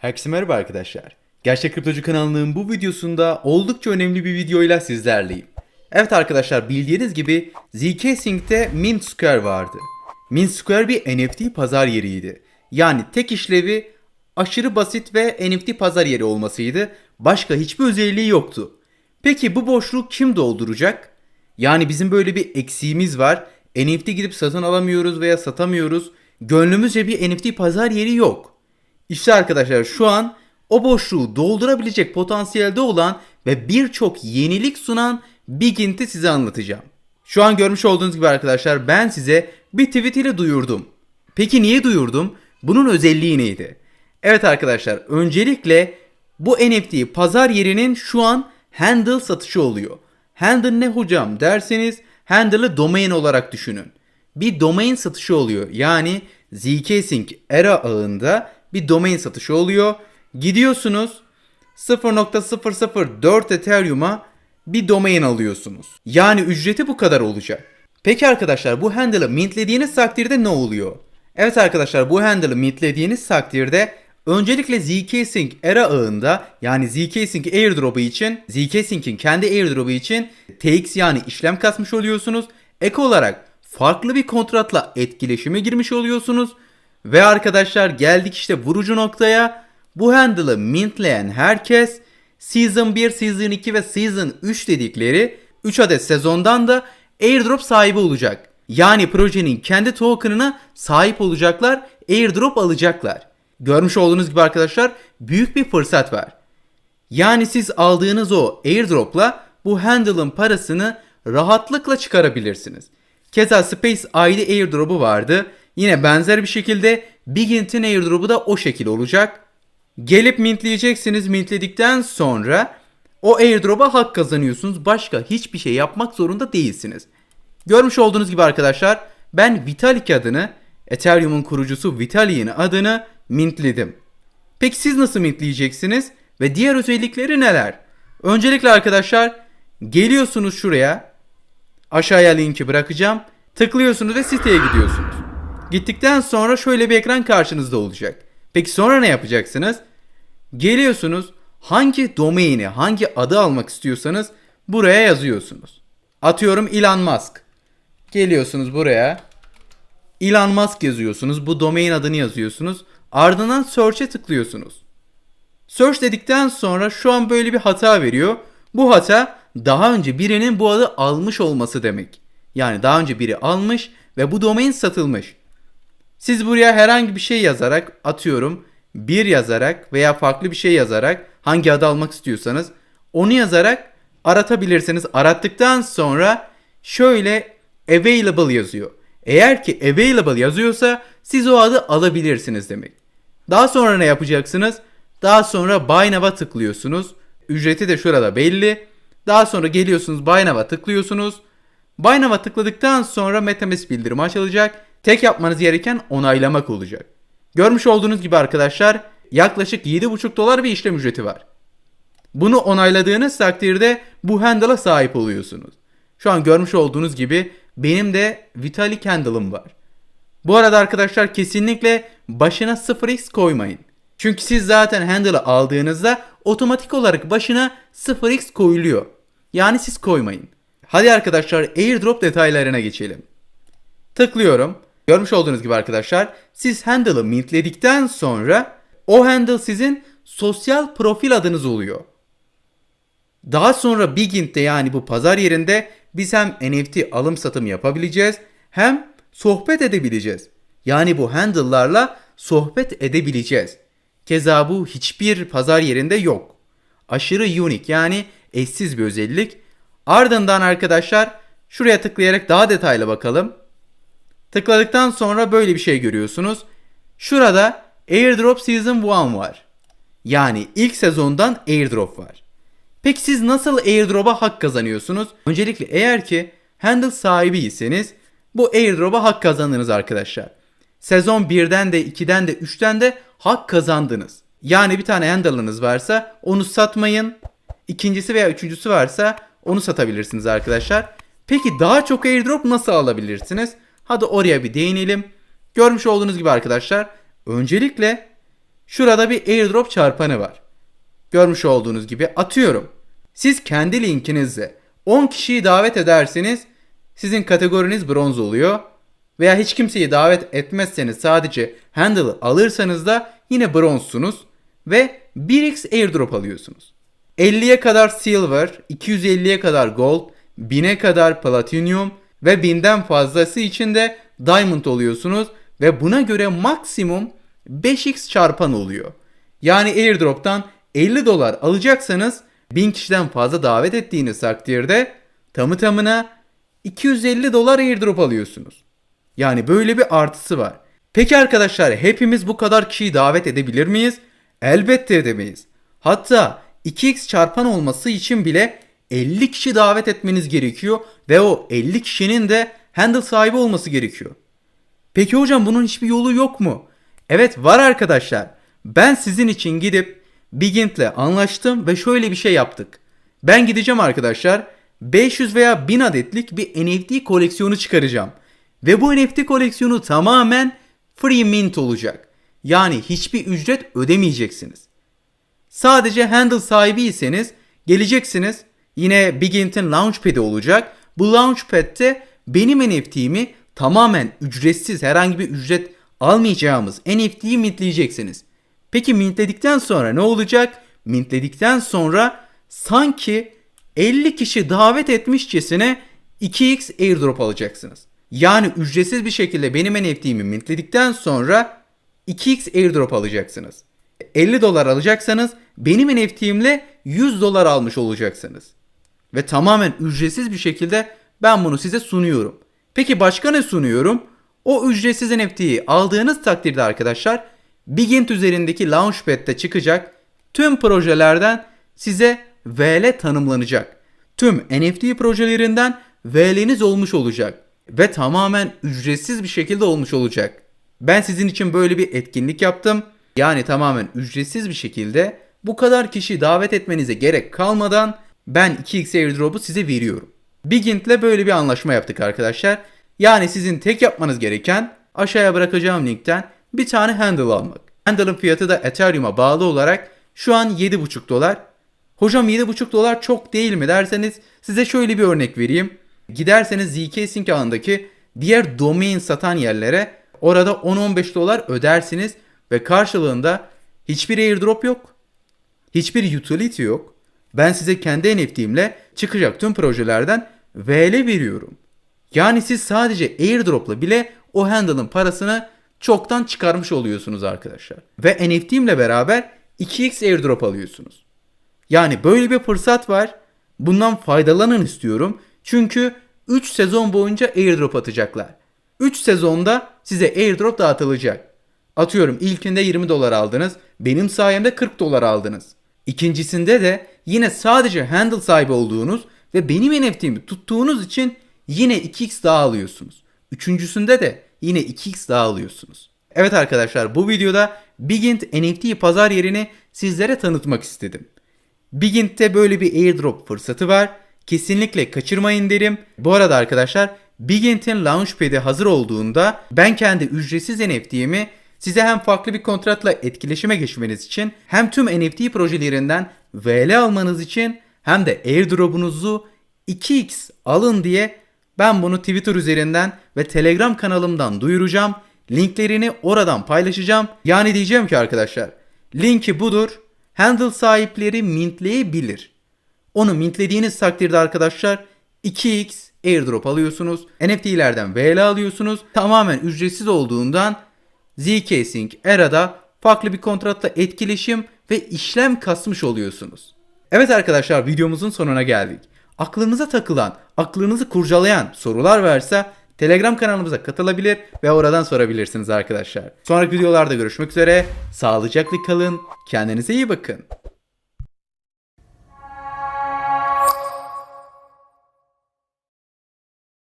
Herkese merhaba arkadaşlar. Gerçek Kriptocu kanalının bu videosunda oldukça önemli bir videoyla sizlerleyim. Evet arkadaşlar bildiğiniz gibi ZK Sync'te Mint Square vardı. Mint Square bir NFT pazar yeriydi. Yani tek işlevi aşırı basit ve NFT pazar yeri olmasıydı. Başka hiçbir özelliği yoktu. Peki bu boşluğu kim dolduracak? Yani bizim böyle bir eksiğimiz var. NFT gidip satın alamıyoruz veya satamıyoruz. Gönlümüzce bir NFT pazar yeri yok. İşte arkadaşlar şu an o boşluğu doldurabilecek potansiyelde olan ve birçok yenilik sunan Bigint'i size anlatacağım. Şu an görmüş olduğunuz gibi arkadaşlar ben size bir tweet ile duyurdum. Peki niye duyurdum? Bunun özelliği neydi? Evet arkadaşlar öncelikle bu NFT pazar yerinin şu an handle satışı oluyor. Handle ne hocam derseniz handle'ı domain olarak düşünün. Bir domain satışı oluyor. Yani zk-sync era ağında bir domain satışı oluyor. Gidiyorsunuz 0.004 Ethereum'a bir domain alıyorsunuz. Yani ücreti bu kadar olacak. Peki arkadaşlar bu handle'ı mintlediğiniz takdirde ne oluyor? Evet arkadaşlar bu handle'ı mintlediğiniz takdirde öncelikle zk-sync era ağında yani zk-sync airdrop'u için zk-sync'in kendi airdrop'u için TX yani işlem kasmış oluyorsunuz. Ek olarak farklı bir kontratla etkileşime girmiş oluyorsunuz. Ve arkadaşlar geldik işte vurucu noktaya. Bu handle'ı mintleyen herkes Season 1, Season 2 ve Season 3 dedikleri 3 adet sezondan da airdrop sahibi olacak. Yani projenin kendi token'ına sahip olacaklar, airdrop alacaklar. Görmüş olduğunuz gibi arkadaşlar büyük bir fırsat var. Yani siz aldığınız o airdrop'la bu handle'ın parasını rahatlıkla çıkarabilirsiniz. Keza Space ID airdrop'u vardı. Yine benzer bir şekilde Bigint'in airdrop'u da o şekil olacak. Gelip mintleyeceksiniz. Mintledikten sonra o airdrop'a hak kazanıyorsunuz. Başka hiçbir şey yapmak zorunda değilsiniz. Görmüş olduğunuz gibi arkadaşlar ben Vitalik adını Ethereum'un kurucusu Vitalik'in adını mintledim. Peki siz nasıl mintleyeceksiniz ve diğer özellikleri neler? Öncelikle arkadaşlar geliyorsunuz şuraya. Aşağıya linki bırakacağım. Tıklıyorsunuz ve siteye gidiyorsunuz. Gittikten sonra şöyle bir ekran karşınızda olacak. Peki sonra ne yapacaksınız? Geliyorsunuz hangi domaini, hangi adı almak istiyorsanız buraya yazıyorsunuz. Atıyorum Elon Musk. Geliyorsunuz buraya. Elon Musk yazıyorsunuz. Bu domain adını yazıyorsunuz. Ardından search'e tıklıyorsunuz. Search dedikten sonra şu an böyle bir hata veriyor. Bu hata daha önce birinin bu adı almış olması demek. Yani daha önce biri almış ve bu domain satılmış. Siz buraya herhangi bir şey yazarak atıyorum bir yazarak veya farklı bir şey yazarak hangi adı almak istiyorsanız onu yazarak aratabilirsiniz. Arattıktan sonra şöyle available yazıyor. Eğer ki available yazıyorsa siz o adı alabilirsiniz demek. Daha sonra ne yapacaksınız? Daha sonra Buy Now'a tıklıyorsunuz. Ücreti de şurada belli. Daha sonra geliyorsunuz Buy Now'a tıklıyorsunuz. Buy Now'a tıkladıktan sonra MetaMask bildirimi açılacak. Tek yapmanız gereken onaylamak olacak. Görmüş olduğunuz gibi arkadaşlar yaklaşık 7,5 dolar bir işlem ücreti var. Bunu onayladığınız takdirde bu handle'a sahip oluyorsunuz. Şu an görmüş olduğunuz gibi benim de Vitalik handle'ım var. Bu arada arkadaşlar kesinlikle başına 0x koymayın. Çünkü siz zaten handle'ı aldığınızda otomatik olarak başına 0x koyuluyor. Yani siz koymayın. Hadi arkadaşlar airdrop detaylarına geçelim. Tıklıyorum. Görmüş olduğunuz gibi arkadaşlar siz handle'ı mintledikten sonra o handle sizin sosyal profil adınız oluyor. Daha sonra Bigint'te yani bu pazar yerinde biz hem NFT alım satım yapabileceğiz hem sohbet edebileceğiz. Yani bu handle'larla sohbet edebileceğiz. Keza bu hiçbir pazar yerinde yok. Aşırı unique yani eşsiz bir özellik. Ardından arkadaşlar şuraya tıklayarak daha detaylı bakalım. Tıkladıktan sonra böyle bir şey görüyorsunuz. Şurada Airdrop Season 1 var. Yani ilk sezondan airdrop var. Peki siz nasıl airdrop'a hak kazanıyorsunuz? Öncelikle eğer ki handle sahibiyseniz bu airdrop'a hak kazandınız arkadaşlar. Sezon 1'den de 2'den de 3'ten de hak kazandınız. Yani bir tane handle'ınız varsa onu satmayın. İkincisi veya üçüncüsü varsa onu satabilirsiniz arkadaşlar. Peki daha çok airdrop nasıl alabilirsiniz? Hadi oraya bir değinelim. Görmüş olduğunuz gibi arkadaşlar öncelikle Şurada bir airdrop çarpanı var. Görmüş olduğunuz gibi atıyorum. Siz kendi linkinizle 10 kişiyi davet ederseniz sizin kategoriniz bronz oluyor. Veya hiç kimseyi davet etmezseniz sadece handle'ı alırsanız da yine bronzsunuz ve 1x airdrop alıyorsunuz. 50'ye kadar silver, 250'ye kadar gold, 1000'e kadar platinum ve 1000'den fazlası için de diamond oluyorsunuz ve buna göre maksimum 5x çarpan oluyor. Yani airdrop'tan 50 dolar alacaksanız 1000 kişiden fazla davet ettiğiniz takdirde tamı tamına 250 dolar airdrop alıyorsunuz. Yani böyle bir artısı var. Peki arkadaşlar hepimiz bu kadar kişiyi davet edebilir miyiz? Elbette edemeyiz. Hatta 2x çarpan olması için bile 50 kişi davet etmeniz gerekiyor ve o 50 kişinin de handle sahibi olması gerekiyor. Peki hocam bunun hiçbir yolu yok mu? Evet var arkadaşlar. Ben sizin için gidip Bigint'le anlaştım ve şöyle bir şey yaptık. Ben gideceğim arkadaşlar 500 veya 1000 adetlik bir NFT koleksiyonu çıkaracağım. Ve bu NFT koleksiyonu tamamen free mint olacak. Yani hiçbir ücret ödemeyeceksiniz. Sadece handle sahibiyseniz geleceksiniz. Yine Bigint'in Launchpad'i olacak. Bu Launchpad'te benim NFT'mi tamamen ücretsiz herhangi bir ücret almayacağımız NFT'yi mintleyeceksiniz. Peki mintledikten sonra ne olacak? Mintledikten sonra sanki 50 kişi davet etmişçesine 2x airdrop alacaksınız. Yani ücretsiz bir şekilde benim NFT'mi mintledikten sonra 2x airdrop alacaksınız. 50 dolar alacaksanız benim NFT'imle 100 dolar almış olacaksınız. Ve tamamen ücretsiz bir şekilde ben bunu size sunuyorum. Peki başka ne sunuyorum? O ücretsiz NFT'yi aldığınız takdirde arkadaşlar Bigint üzerindeki Launchpad'de çıkacak tüm projelerden size VL tanımlanacak. Tüm NFT projelerinden VL'niz olmuş olacak ve tamamen ücretsiz bir şekilde olmuş olacak. Ben sizin için böyle bir etkinlik yaptım. Yani tamamen ücretsiz bir şekilde bu kadar kişi davet etmenize gerek kalmadan ben 2x airdrop'u size veriyorum. Bigint'le böyle bir anlaşma yaptık arkadaşlar. Yani sizin tek yapmanız gereken aşağıya bırakacağım linkten bir tane handle almak. Handle'ın fiyatı da Ethereum'a bağlı olarak şu an 7,5 dolar. Hocam 7,5 dolar çok değil mi derseniz size şöyle bir örnek vereyim. Giderseniz ZK Sync ağındaki diğer domain satan yerlere orada 10-15 dolar ödersiniz ve karşılığında hiçbir airdrop yok. Hiçbir utility yok. Ben size kendi NFT'imle çıkacak tüm projelerden VL veriyorum. Yani siz sadece airdrop'la bile o handle'ın parasını çoktan çıkarmış oluyorsunuz arkadaşlar. Ve NFT'imle beraber 2x airdrop alıyorsunuz. Yani böyle bir fırsat var. Bundan faydalanın istiyorum. Çünkü 3 sezon boyunca airdrop atacaklar. 3 sezonda size airdrop dağıtılacak. Atıyorum ilkinde 20 dolar aldınız. Benim sayemde 40 dolar aldınız. İkincisinde de yine sadece handle sahibi olduğunuz ve benim NFT'mi tuttuğunuz için yine 2x daha alıyorsunuz. Üçüncüsünde de yine 2x daha alıyorsunuz. Evet arkadaşlar bu videoda Bigint NFT pazar yerini sizlere tanıtmak istedim. Bigint'te böyle bir airdrop fırsatı var. Kesinlikle kaçırmayın derim. Bu arada arkadaşlar Bigint'in Launchpad'i hazır olduğunda ben kendi ücretsiz NFT'imi size hem farklı bir kontratla etkileşime geçmeniz için hem tüm NFT projelerinden VL almanız için hem de airdrop'unuzu 2x alın diye ben bunu Twitter üzerinden ve Telegram kanalımdan duyuracağım. Linklerini oradan paylaşacağım. Yani diyeceğim ki arkadaşlar linki budur. Handle sahipleri mintleyebilir. Onu mintlediğiniz takdirde arkadaşlar 2x airdrop alıyorsunuz. NFT'lerden VL alıyorsunuz. Tamamen ücretsiz olduğundan ZK Sync Era'da farklı bir kontratla etkileşim ve işlem kasmış oluyorsunuz. Evet arkadaşlar videomuzun sonuna geldik. Aklınıza takılan, aklınızı kurcalayan sorular varsa Telegram kanalımıza katılabilir ve oradan sorabilirsiniz arkadaşlar. Sonraki videolarda görüşmek üzere. Sağlıcakla kalın. Kendinize iyi bakın.